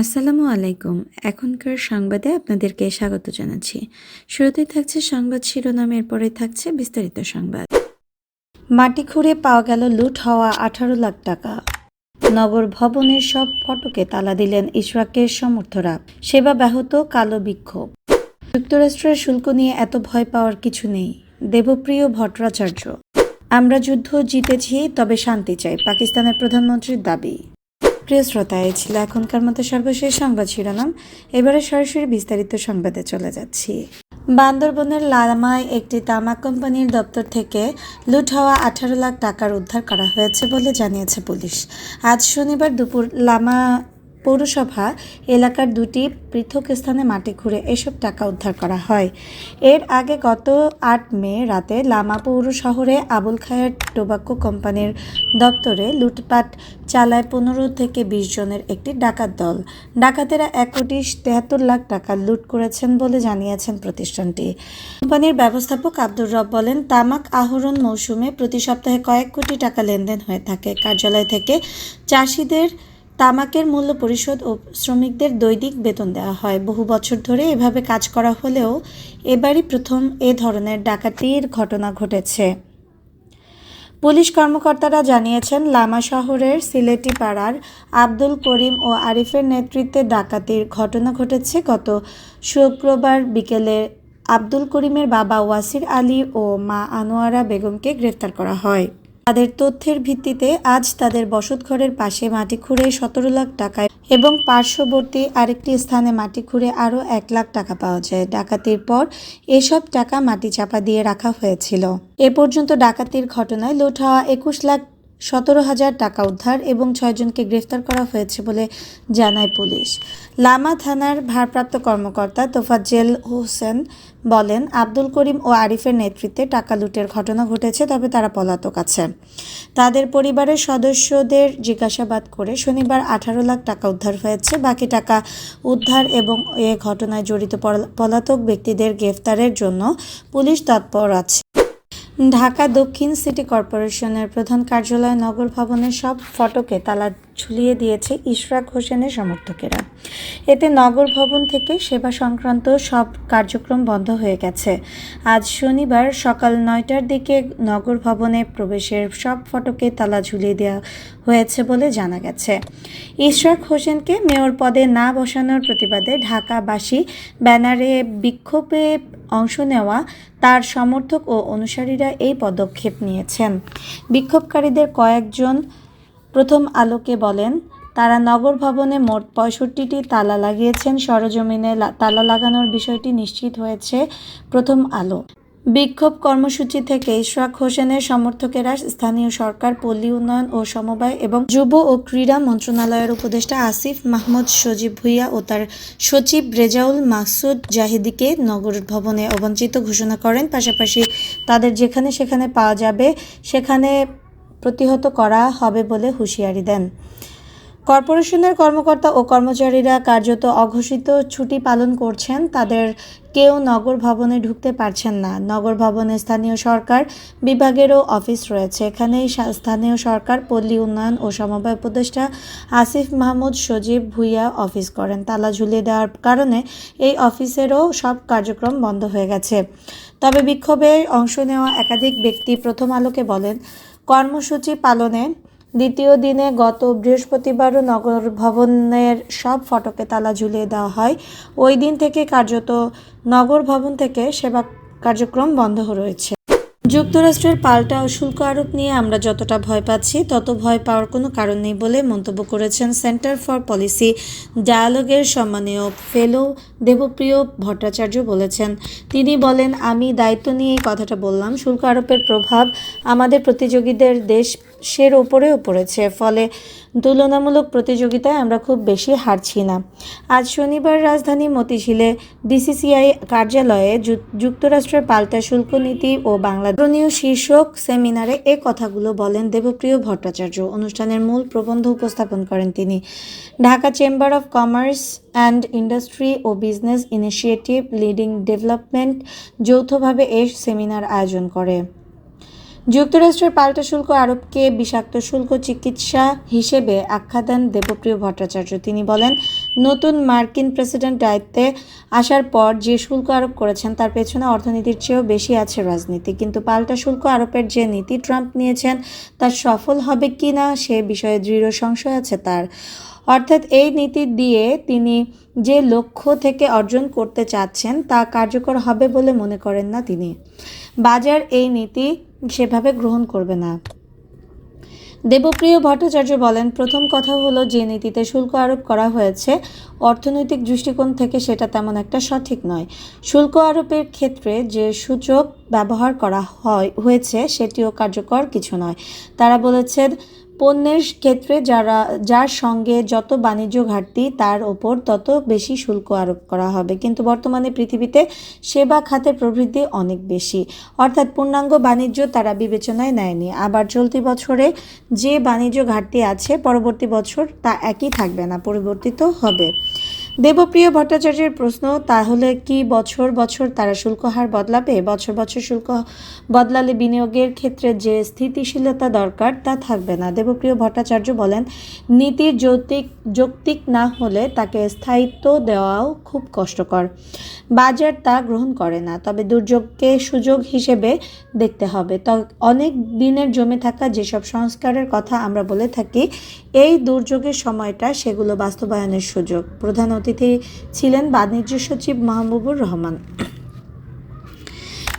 আসসালামু আলাইকুম। এখনকার সংবাদে আপনাদেরকে স্বাগত জানাচ্ছি। শুরুতেই থাকছে সংবাদ শিরোনামের পরে থাকছে বিস্তারিত সংবাদ। মাটি খুঁড়ে পাওয়া গেল লুট হওয়া আঠারো লাখ টাকা। নগর ভবনের সব ফটকে তালা দিলেন ইশরাকের সমর্থরা সেবা ব্যাহত কালো বিক্ষোভ। যুক্তরাষ্ট্রের শুল্ক নিয়ে এত ভয় পাওয়ার কিছু নেই। দেবপ্রিয় ভট্টাচার্য। আমরা যুদ্ধ জিতেছি, তবে শান্তি চাই, পাকিস্তানের প্রধানমন্ত্রীর দাবি। প্রিয় শ্রোতা, এই ছিল এখনকার মতো সর্বশেষ সংবাদ শিরোনাম। এবারে সরাসরি বিস্তারিত সংবাদে চলে যাচ্ছি। বান্দরবনের লামায় একটি তামাক কোম্পানির দপ্তর থেকে লুট হওয়া আঠারো লাখ টাকার উদ্ধার করা হয়েছে বলে জানিয়েছে পুলিশ। আজ শনিবার দুপুর লামা পৌরসভা এলাকার দুটি পৃথক স্থানে মাটি খুঁড়ে এসব টাকা উদ্ধার করা হয়। এর আগে গত আট মে রাতে লামা পৌর শহরে আবুল খায়ের টোবাক্কো কোম্পানির দপ্তরে লুটপাট চালায় পনেরো থেকে বিশ জনের একটি ডাকাত দল। ডাকাতেরা এক কোটি তেহাত্তর লাখ টাকা লুট করেছেন বলে জানিয়েছেন প্রতিষ্ঠানটি। কোম্পানির ব্যবস্থাপক আব্দুর রব বলেন, তামাক আহরণ মৌসুমে প্রতি সপ্তাহে কয়েক কোটি টাকা লেনদেন হয়ে থাকে। কার্যালয় থেকে চাষিদের তামাকের মূল্য পরিশোধ ও শ্রমিকদের দৈনিক বেতন দেওয়া হয়। বহু বছর ধরে এভাবে কাজ করা হলেও এবারই প্রথম এ ধরনের ডাকাতির ঘটনা ঘটেছে। পুলিশ কর্মকর্তারা জানিয়েছেন, লামা শহরের সিলেটি পাড়ার আব্দুল করিম ও আরিফের নেতৃত্বে ডাকাতির ঘটনা ঘটেছে। গত শুক্রবার বিকেলে আব্দুল করিমের বাবা ওয়াসির আলী ও মা আনোয়ারা বেগমকে গ্রেফতার করা হয়। তাদের তথ্যের ভিত্তিতে আজ তাদের বসতঘরের পাশে মাটি খুঁড়ে সতেরো লাখ টাকায় এবং পার্শ্ববর্তী আরেকটি স্থানে মাটি খুঁড়ে আরও এক লাখ টাকা পাওয়া যায়। ডাকাতির পর এসব টাকা মাটি চাপা দিয়ে রাখা হয়েছিল। এ পর্যন্ত ডাকাতির ঘটনায় লুট হওয়া একুশ লাখ সতেরো হাজার টাকা উদ্ধার এবং ছয়জনকে গ্রেফতার করা হয়েছে বলে জানায় পুলিশ। লামা থানার ভারপ্রাপ্ত কর্মকর্তা তোফাজ্জেল হোসেন বলেন, আব্দুল করিম ও আরিফের নেতৃত্বে টাকা লুটের ঘটনা ঘটেছে, তবে তারা পলাতক আছে। তাদের পরিবারের সদস্যদের জিজ্ঞাসাবাদ করে শনিবার আঠারো লাখ টাকা উদ্ধার হয়েছে। বাকি টাকা উদ্ধার এবং এ ঘটনায় জড়িত পলা- পলাতক ব্যক্তিদের গ্রেফতারের জন্য পুলিশ তৎপর আছে। ঢাকা দক্ষিণ সিটি কর্পোরেশনের প্রধান কার্যালয় নগর ভবনের সব ফটকে তালা ঝুলিয়ে দিয়েছে ইশরাক হোসেনের সমর্থকেরা। এতে নগর ভবন থেকে সেবা সংক্রান্ত সব কার্যক্রম বন্ধ হয়ে গেছে। আজ শনিবার সকাল নয়টার দিকে নগর ভবনে প্রবেশের সব ফটকে তালা ঝুলিয়ে দেওয়া হয়েছে বলে জানা গেছে। ইশরাক হোসেনকে মেয়র পদে না বসানোর প্রতিবাদে ঢাকাবাসী ব্যানারে বিক্ষোভে অংশ নেওয়া তার সমর্থক ও অনুসারীরা এই পদক্ষেপ নিয়েছেন। বিক্ষোভকারীদের কয়েকজন প্রথম আলোকে বলেন, তারা নগর ভবনে মোট পঁয়ষট্টিটি তালা লাগিয়েছেন। সরজমিনে তালা লাগানোর বিষয়টি নিশ্চিত হয়েছে প্রথম আলো। বিক্ষোভ কর্মসূচি থেকে ইশরাক হোসেনের সমর্থকেরা স্থানীয় সরকার, পল্লী উন্নয়ন ও সমবায় এবং যুব ও ক্রীড়া মন্ত্রণালয়ের উপদেষ্টা আসিফ মাহমুদ, সজীব ভুইয়া ও তার সচিব রেজাউল মাসুদ জাহিদিকে নগর ভবনে অবঞ্চিত ঘোষণা করেন। পাশাপাশি তাদের যেখানে সেখানে পাওয়া যাবে, সেখানে প্রতিহত করা হবে বলে হুঁশিয়ারি দেন। কর্পোরেশনের কর্মকর্তা ও কর্মচারীরা কার্যত অঘোষিত ছুটি পালন করছেন, তাদের কেউ নগর ভবনে ঢুকতে পারছেন না। নগর ভবনে স্থানীয় সরকার বিভাগেরও অফিস রয়েছে। এখানেই স্থানীয় সরকার, পল্লী উন্নয়ন ও সমবায় উপদেষ্টা আসিফ মাহমুদ সজীব ভুইয়া অফিস করেন। তালা ঝুলিয়ে দেওয়ার কারণে এই অফিসেরও সব কার্যক্রম বন্ধ হয়ে গেছে। তবে বিক্ষোভে অংশ নেওয়া একাধিক ব্যক্তি প্রথম আলোকে বলেন, কর্মসূচি পালনে দ্বিতীয় দিনে গত বৃহস্পতিবারও নগর ভবনের সব ফটকে তালা ঝুলিয়ে দেওয়া হয়। ওই দিন থেকে কার্যত নগর ভবন থেকে সেবা কার্যক্রম বন্ধ রয়েছে। যুক্তরাষ্ট্রের পাল্টা শুল্ক আরোপ নিয়ে আমরা যতটা ভয় পাচ্ছি, তত ভয় পাওয়ার কোনো কারণ নেই বলে মন্তব্য করেছেন সেন্টার ফর পলিসি ডায়ালগের সম্মানীয় ফেলো দেবপ্রিয় ভট্টাচার্য বলেছেন। তিনি বলেন, আমি দায়িত্ব নিয়ে কথাটা বললাম। শুল্ক আরোপের প্রভাব আমাদের প্রতিযোগীদের দেশের ওপরেও পড়েছে, ফলে তুলনামূলক প্রতিযোগিতায় আমরা খুব বেশি হারছি না। আজ শনিবার রাজধানী মতিঝিলে ডিসিসিআই কার্যালয়ে যুক্তরাষ্ট্রের পাল্টা শুল্ক নীতি ও বাংলাদেশীয় শীর্ষক সেমিনারে এ কথাগুলো বলেন দেবপ্রিয় ভট্টাচার্য। অনুষ্ঠানের মূল প্রবন্ধ উপস্থাপন করেন তিনি। Dhaka chamber of commerce and industry O business initiative leading development যৌথভাবে এ সেমিনার আয়োজন করে। যুক্তরাষ্ট্রের পাল্টা শুল্ক আরোপকে বিষাক্ত শুল্ক চিকিৎসা হিসেবে আখ্যা দেন দেবপ্রিয় ভট্টাচার্য। তিনি বলেন, নতুন মার্কিন প্রেসিডেন্ট দায়িত্বে আসার পর যে শুল্ক আরোপ করেছেন তার পেছনে অর্থনীতির চেয়েও বেশি আছে রাজনীতি। কিন্তু পাল্টা শুল্ক আরোপের যে নীতি ট্রাম্প নিয়েছেন, তা সফল হবে কি না সে বিষয়ে দৃঢ় সংশয় আছে তার। অর্থাৎ এই নীতি দিয়ে তিনি যে লক্ষ্য থেকে অর্জন করতে চাচ্ছেন, তা কার্যকর হবে বলে মনে করেন না তিনি। বাজার এই নীতি সেভাবে গ্রহণ করবে না। দেবপ্রিয় ভট্টাচার্য বলেন, প্রথম কথা হলো যে নীতিতে শুল্ক আরোপ করা হয়েছে, অর্থনৈতিক দৃষ্টিকোণ থেকে সেটা তেমন একটা সঠিক নয়। শুল্ক আরোপের ক্ষেত্রে যে সূচক ব্যবহার করা হয়, হয়েছে সেটিও কার্যকর কিছু নয়। তারা বলেছেন পণ্যের ক্ষেত্রে যারা, যার সঙ্গে যত বাণিজ্য ঘাটতি, তার ওপর তত বেশি শুল্ক আরোপ করা হবে। কিন্তু বর্তমানে পৃথিবীতে সেবা খাতের প্রবৃদ্ধি অনেক বেশি। অর্থাৎ পূর্ণাঙ্গ বাণিজ্য তারা বিবেচনায় নেয়নি। আবার চলতি বছরে যে বাণিজ্য ঘাটতি আছে, পরবর্তী বছর তা একই থাকবে না, পরিবর্তিত হবে। দেবপ্রিয় ভট্টাচার্যের প্রশ্ন, তাহলে কি বছর বছর তারা শুল্ক হার বদলাবে? বছর বছর শুল্ক বদলালে বিনিয়োগের ক্ষেত্রে যে স্থিতিশীলতা দরকার তা থাকবে না। দেবপ্রিয় ভট্টাচার্য বলেন, নীতির যৌক্তিক যৌক্তিক না হলে তাকে স্থায়িত্ব দেওয়াও খুব কষ্টকর। বাজার তা গ্রহণ করে না, তবে দুর্যোগকে সুযোগ হিসেবে দেখতে হবে। তো অনেক দিনের জমে থাকা যেসব সংস্কারের কথা আমরা বলে থাকি, এই দুর্যোগের সময়টা সেগুলো বাস্তবায়নের সুযোগ। প্রধান অতিথি ছিলেন বাণিজ্য সচিব মাহবুবুর রহমান।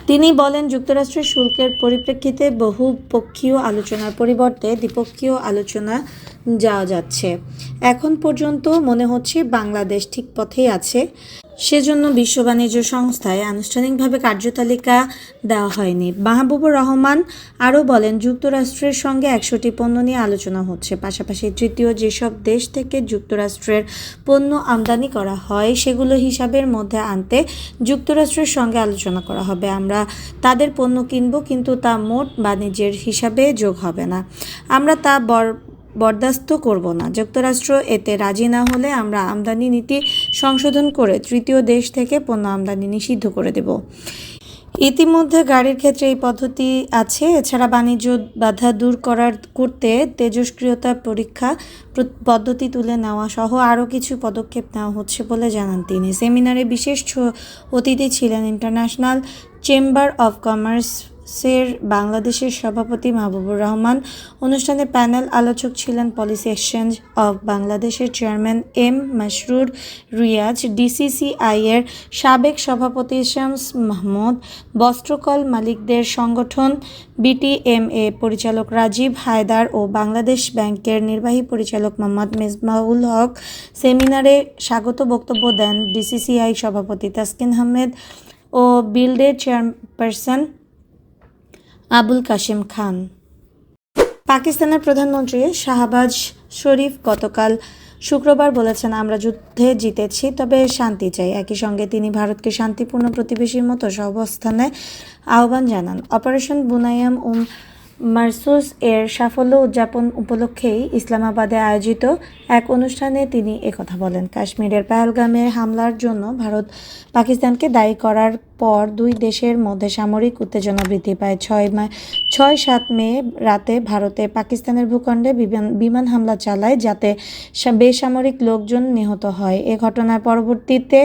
তিনি বলেন, যুক্তরাষ্ট্রের শুল্কের পরিপ্রেক্ষিতে বহুপক্ষীয় আলোচনার পরিবর্তে দ্বিপক্ষীয় আলোচনা যাওয়া যাচ্ছে। এখন পর্যন্ত মনে হচ্ছে বাংলাদেশ ঠিক পথেই আছে। সেজন্য বিশ্ব বাণিজ্য সংস্থায় আনুষ্ঠানিকভাবে কার্যতালিকা দেওয়া হয়নি। মাহবুবুর রহমান আরও বলেন, যুক্তরাষ্ট্রের সঙ্গে একশোটি পণ্য নিয়ে আলোচনা হচ্ছে। পাশাপাশি তৃতীয় যেসব দেশ থেকে যুক্তরাষ্ট্রের পণ্য আমদানি করা হয়, সেগুলো হিসাবের মধ্যে আনতে যুক্তরাষ্ট্রের সঙ্গে আলোচনা করা হবে। আমরা তাদের পণ্য কিনব, কিন্তু তা মোট বাণিজ্যের হিসাবে যোগ হবে না। আমরা তা বর বরদাস্ত করব না। যুক্তরাষ্ট্র এতে রাজি না হলে আমরা আমদানি নীতি সংশোধন করে তৃতীয় দেশ থেকে পণ্য আমদানি নিষিদ্ধ করে দেব। ইতিমধ্যে গাড়ির ক্ষেত্রে এই পদ্ধতি আছে। এছাড়া বাণিজ্য বাধা দূর করার করতে তেজস্ক্রিয়তা পরীক্ষা পদ্ধতি তুলে নেওয়া সহ আরও কিছু পদক্ষেপ নেওয়া হচ্ছে বলে জানান তিনি। সেমিনারে বিশেষ অতিথি ছিলেন ইন্টারন্যাশনাল চেম্বার অফ কমার্স সের বাংলাদেশের সভাপতি মাহবুবুর রহমান। অনুষ্ঠানে প্যানেল আলোচক ছিলেন পলিসি এক্সচেঞ্জ অফ বাংলাদেশের chairman M Masrur Riaz, DCCI এর সাবেক সভাপতি শামস মাহমুদ, বস্ত্রকল মালিকদের সংগঠন বিটিএমএ, পরিচালক রাজীব হায়দার ও বাংলাদেশ ব্যাংকের নির্বাহী পরিচালক মোহাম্মদ মেজবাউল হক সেমিনারে স্বাগত বক্তব্য দেন ডিসিসিআই সভাপতি তাসকিন আহমেদ ও বিল্ডের চেয়ারপারসন আবুল কাশেম খান। পাকিস্তানের প্রধানমন্ত্রী শাহবাজ শরীফ গতকাল শুক্রবার বলেছেন, আমরা যুদ্ধে জিতেছি, তবে শান্তি চাই। একই সঙ্গে তিনি ভারতকে শান্তিপূর্ণ প্রতিবেশীর মতো সহবস্থানে আহ্বান জানান। অপারেশন বুনায়াম উম মারসুস এর সাফল্য উদযাপন উপলক্ষেই ইসলামাবাদে আয়োজিত এক অনুষ্ঠানে তিনি একথা বলেন। কাশ্মীরের পেহেলগামে হামলার জন্য ভারত পাকিস্তানকে দায়ী করার পর দুই দেশের মধ্যে সামরিক উত্তেজনা বৃদ্ধি পায়। ছয় মে, ছয় সাত মে রাতে ভারতে পাকিস্তানের ভূখণ্ডে বিমান বিমান হামলা চালায়, যাতে বেসামরিক লোকজন নিহত হয়। এ ঘটনার পরবর্তীতে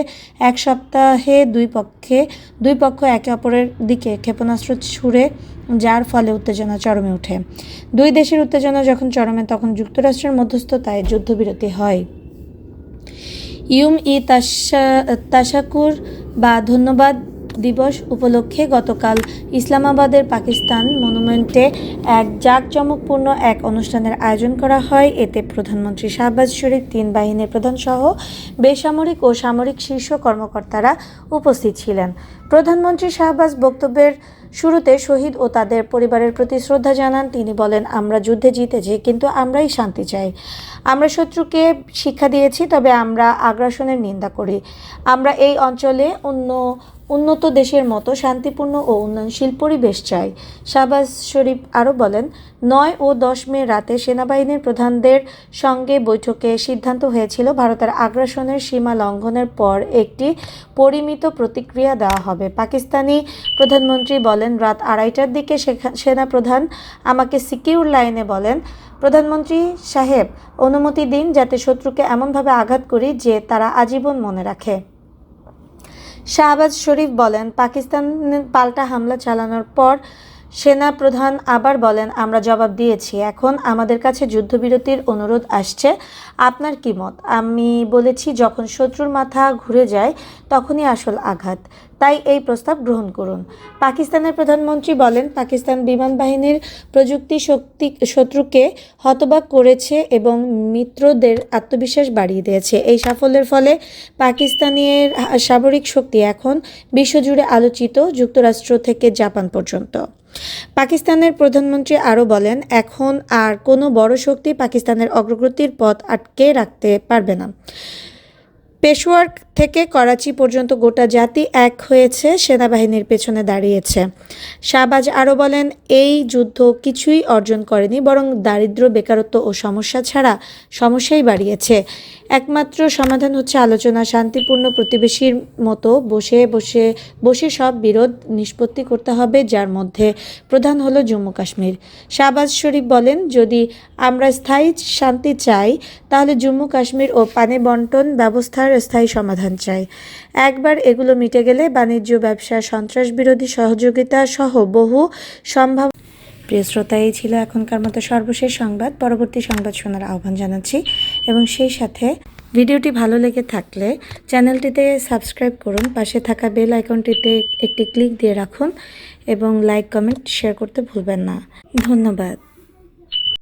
এক সপ্তাহে দুই পক্ষে, দুই পক্ষ একে অপরের দিকে ক্ষেপণাস্ত্র ছুড়ে যার ফলে উত্তেজনা চরমে ওঠে। দুই দেশের উত্তেজনা যখন চরমে, তখন যুক্তরাষ্ট্রের মধ্যস্থতায় যুদ্ধবিরতি হয়। ইউম ই তাশা, তাশাকুর বা ধন্যবাদ দিবস উপলক্ষে গতকাল ইসলামাবাদের পাকিস্তান মনুমেন্টে এক জাঁকজমকপূর্ণ এক অনুষ্ঠানের আয়োজন করা হয়। এতে প্রধানমন্ত্রী শাহবাজ শরীফ, তিন বাহিনীর প্রধান সহ বেসামরিক ও সামরিক শীর্ষ কর্মকর্তারা উপস্থিত ছিলেন। প্রধানমন্ত্রী শাহবাজ বক্তব্যের শুরুতে শহীদ ও তাদের পরিবারের প্রতি শ্রদ্ধা জানান। তিনি বলেন, আমরা যুদ্ধে জিতেছি, কিন্তু আমরাই শান্তি চাই। আমরা শত্রুকে শিক্ষা দিয়েছি, তবে আমরা আগ্রাসনের নিন্দা করি। আমরা এই অঞ্চলে অন্য উন্নত দেশের মতো শান্তিপূর্ণ ও উন্নয়নশীল পরিবেশ চাই। শাহবাজ শরীফ আরও বলেন, নয় ও দশ মে রাতে সেনাবাহিনীর প্রধানদের সঙ্গে বৈঠকে সিদ্ধান্ত হয়েছিল ভারতের আগ্রাসনের সীমা লঙ্ঘনের পর একটি পরিমিত প্রতিক্রিয়া দেওয়া হবে। পাকিস্তানি প্রধানমন্ত্রী বলেন, রাত আড়াইটার দিকে সেখা- সেনাপ্রধান আমাকে সিকিউর লাইনে বলেন, প্রধানমন্ত্রী সাহেব, অনুমতি দিন যাতে শত্রুকে এমনভাবে আঘাত করি যে তারা আজীবন মনে রাখে। শাহবাজ শরীফ বলেন পাকিস্তান পাল্টা হামলা চালানোর পর সেনা প্রধান আবার বলেন, আমরা জবাব দিয়েছি। এখন আমাদের কাছে যুদ্ধবিরতির অনুরোধ আসছে। আপনার কি মত? আমি বলেছি, যখন শত্রুর মাথা ঘুরে যায়, তখনই আসল আঘাত। তাই এই প্রস্তাব গ্রহণ করুন। পাকিস্তানের প্রধানমন্ত্রী বলেন, পাকিস্তান বিমান বাহিনীর প্রযুক্তি শক্তি, শত্রুকে হতবাক করেছে এবং মিত্রদের আত্মবিশ্বাস বাড়িয়ে দিয়েছে। এই সাফল্যের ফলে পাকিস্তানের সামরিক শক্তি এখন বিশ্বজুড়ে আলোচিত যুক্তরাষ্ট্র থেকে জাপান পর্যন্ত। পাকিস্তানের প্রধানমন্ত্রী আরও বলেন, এখন আর কোনো বড় শক্তি পাকিস্তানের অগ্রগতির পথ আটকে রাখতে পারবে না। পেশোয়ার থেকে করাচি পর্যন্ত গোটা জাতি এক হয়েছে, সেনাবাহিনীর পেছনে দাঁড়িয়েছে। শাহবাজ আরও বলেন, এই যুদ্ধ কিছুই অর্জন করেনি, বরং দারিদ্র্য বেকারত্ব ও সমস্যা ছাড়া সমস্যাই বাড়িয়েছে। একমাত্র সমাধান হচ্ছে আলোচনা, শান্তিপূর্ণ প্রতিবেশীর মতো বসে বসে বসে সব বিরোধ নিষ্পত্তি করতে হবে, যার মধ্যে প্রধান হলো জম্মু কাশ্মীর। শাহবাজ শরীফ বলেন, যদি আমরা স্থায়ী শান্তি চাই, তাহলে জম্মু কাশ্মীর ও পানি বন্টন ব্যবস্থার স্থায়ী সমাধান চাই। একবার এগুলো মিটে গেলে বাণিজ্য, ব্যবসা, সন্ত্রাস বিরোধী সহযোগিতা সহ বহু সম্ভাব প্রিয় শ্রোতা, এই ছিল এখনকার মতো সর্বশেষ সংবাদ। পরবর্তী সংবাদ শোনার আহ্বান জানাচ্ছি এবং সেই সাথে ভিডিওটি ভালো লেগে থাকলে চ্যানেলটিতে সাবস্ক্রাইব করুন। পাশে থাকা বেল আইকনটিতে একটি ক্লিক দিয়ে রাখুন এবং লাইক, কমেন্ট, শেয়ার করতে ভুলবেন না। ধন্যবাদ।